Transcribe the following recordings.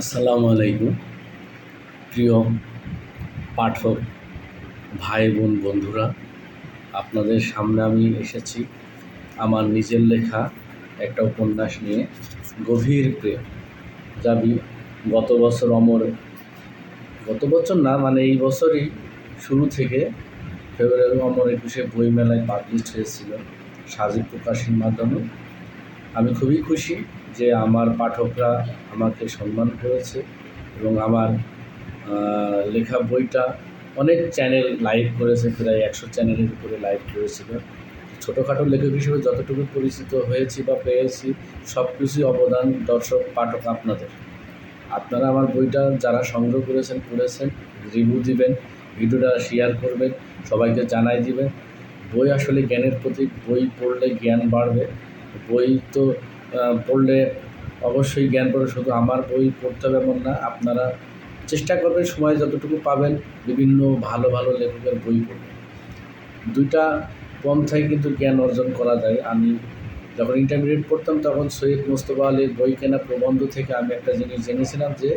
আসসালামু আলাইকুম। প্রিয় পাঠক, ভাই বোন, বন্ধুরা, আপনাদের সামনে আমি এসেছি আমার নিজের লেখা একটা উপন্যাস নিয়ে, গভীর প্রেম। যা গত বছর অমর, গত বছর না মানে এই বছরই শুরু থেকে ফেব্রুয়ারি অমর একুশে বইমেলায় পাবলিশ হয়েছিল সাজিদ প্রকাশের মাধ্যমে। আমি খুবই খুশি যে আমার পাঠকরা আমাকে সম্মান করেছে এবং আমার লেখা বইটা অনেক চ্যানেল লাইভ করেছে, প্রায় একশো চ্যানেলের উপরে লাইভ করেছিল। ছোটোখাটো লেখক হিসেবে যতটুকু পরিচিত হয়েছি বা পেয়েছি সব কিছুই অবদান দর্শক, পাঠক আপনাদের। আপনারা আমার বইটা যারা সংগ্রহ করেছেন, পড়েছেন রিভিউ দিবেন, ভিডিওটা শেয়ার করবেন, সবাইকে জানাই দিবেন। বই আসলে জ্ঞানের প্রতীক, বই পড়লে জ্ঞান বাড়বে। বই তো পড়লে অবশ্যই জ্ঞান পড়ে, শুধু আমার বই পড়তে হবে এমন না, আপনারা চেষ্টা করবেন সময় যতটুকু পাবেন বিভিন্ন ভালো ভালো লেখকের বই পড়বেন দুইটা পন্থায় কিন্তু জ্ঞান অর্জন করা যায়। আমি যখন ইন্টারমিডিয়েট পড়তাম তখন সৈয়দ মোস্তফা আলীর বই কেনা প্রবন্ধ থেকে আমি একটা জিনিস জেনেছিলাম যে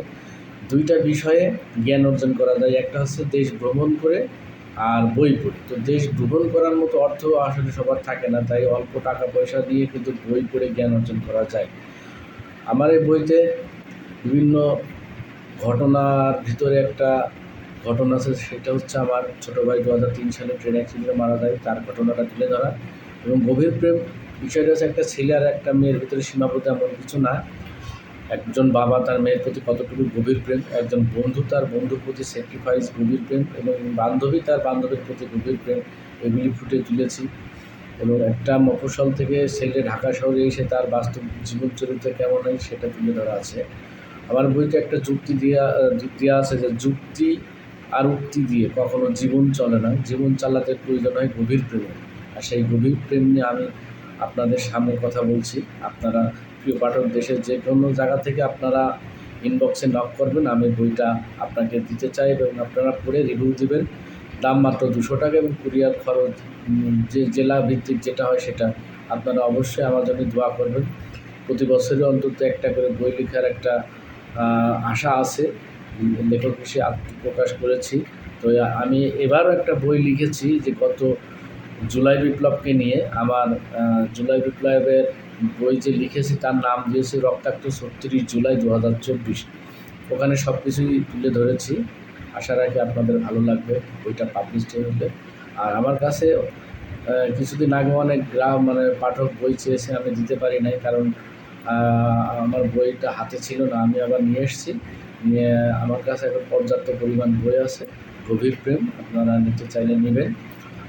দুইটা বিষয়ে জ্ঞান অর্জন করা যায়। একটা হচ্ছে দেশ ভ্রমণ করে আর বই পড়ে। তো দেশ ভ্রমণ করার মতো অর্থ আসলে সবার থাকে না, তাই অল্প টাকা পয়সা দিয়ে কিন্তু বই পড়ে জ্ঞান অর্জন করা যায়। আমার এই বইতে বিভিন্ন ঘটনার ভিতরে একটা ঘটনা আছে, সেটা হচ্ছে আমার ছোটো ভাই দু হাজার তিন সালে ট্রেন অ্যাক্সিডেন্টে মারা যায়, তার ঘটনাটা তুলে ধরা। এবং গভীর প্রেম বিষয়টা হচ্ছে একটা ছেলে আর একটা মেয়ের ভিতরে সীমাবদ্ধ এমন কিছু না। একজন বাবা তার মেয়ের প্রতি কতটুকু গভীর প্রেম, একজন বন্ধু তার বন্ধুর প্রতি স্যাক্রিফাইস গভীর প্রেম, এবং বান্ধবী তার বান্ধবীর প্রতি গভীর প্রেম, এগুলি ফুটে তুলেছি। এবং একটা মফস্বল থেকে ছেলে ঢাকা শহরে এসে তার বাস্তব জীবন চরিত্র কেমন হয় সেটা তুলে ধরা আছে। আমার বইতে একটা যুক্তি দেওয়া দেওয়া আছে যে যুক্তি আর উক্তি দিয়ে কখনো জীবন চলে না। জীবন চালাতে প্রয়োজন হয় গভীর প্রেম। আর সেই গভীর প্রেম নিয়ে আমি আপনাদের সামনে কথা বলছি। আপনারা প্রিয় পাঠক দেশের যে কোনো জায়গা থেকে আপনারা ইনবক্সে নক করবেন, আমি বইটা আপনাকে দিতে চাই এবং আপনারা পড়ে রিভিউ দেবেন। দাম মাত্র দুশো টাকা এবং কুরিয়ার খরচ যে জেলা ভিত্তিক যেটা হয় সেটা আপনারা অবশ্যই আমার জন্য দোয়া করবেন। প্রতি বছরই অন্তত একটা করে বই লেখার একটা আশা আছে লেখক হিসেবে আত্মপ্রকাশ করেছি। তো আমি এবারও একটা বই লিখেছি যে গত জুলাই বিপ্লবকে নিয়ে আমার জুলাই বিপ্লবের বই যে লিখেছি তার নাম দিয়েছি রক্তাক্ত ছত্রিশ জুলাই দু হাজার চব্বিশ। ওখানে সব কিছুই তুলে ধরেছি। আশা রাখি আপনাদের ভালো লাগবে, বইটা পাবলিশ হলে আর আমার কাছে কিছুদিন আগে অনেক গ্রাম মানে পাঠক বই চেয়েছে, আমি দিতে পারি নাই কারণ আমার বইটা হাতে ছিল না, আমি আবার নিয়ে এসেছি। নিয়ে আমার কাছে এখন পর্যাপ্ত পরিমাণ বই আছে, গভীর প্রেম, আপনারা নিতে চাইলে নেবেন,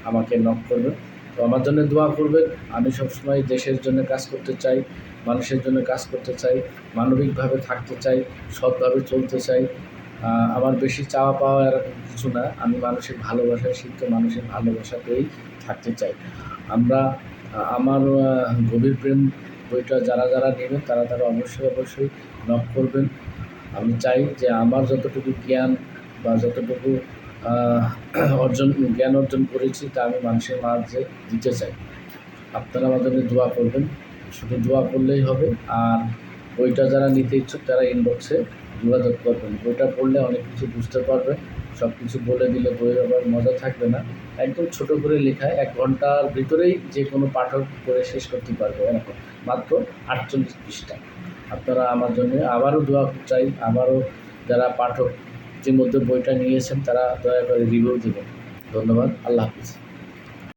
আমাকে নক করবেন। তো আমার জন্য দোয়া করবেন। আমি সবসময় দেশের জন্য কাজ করতে চাই, মানুষের জন্য কাজ করতে চাই, মানবিকভাবে থাকতে চাই, সৎভাবে চলতে চাই। আমার বেশি চাওয়া পাওয়া কিছু না। আমি মানুষের ভালোবাসায় শিখতে মানুষের ভালোবাসা পেয়েই থাকতে চাই। আমরা আমার গভীর প্রেম বইটা যারা যারা নেবেন, তারা তারা অবশ্যই অবশ্যই নক করবেন। আমি চাই যে আমার যতটুকু জ্ঞান বা যতটুকু অর্জন, জ্ঞান অর্জন করেছি, তা আমি মানুষের মাঝে দিতে চাই। আপনারা আমাদের দোয়া করবেন। শুধু দোয়া করলেই হবে, আর বইটা যারা নিতে ইচ্ছুক, তারা ইনবক্সে যোগাযোগ করবেন। বইটা পড়লে অনেক কিছু বুঝতে পারবেন সব কিছু বলে দিলে বইয়ের আবার মজা থাকবে না। একদম ছোট করে লেখা এক ঘণ্টার ভিতরেই যে কোনো পাঠক পড়ে শেষ করতে পারবে এরকম। মাত্র আটচল্লিশ পৃষ্ঠা। আপনারা আমার জন্য আবারও দোয়া চাই, আবারও যারা পাঠক ইতিমধ্যে বইটা নিয়েছেন তারা দয়া করে রিভিউ দেবেন। ধন্যবাদ। আল্লাহ হাফিজ।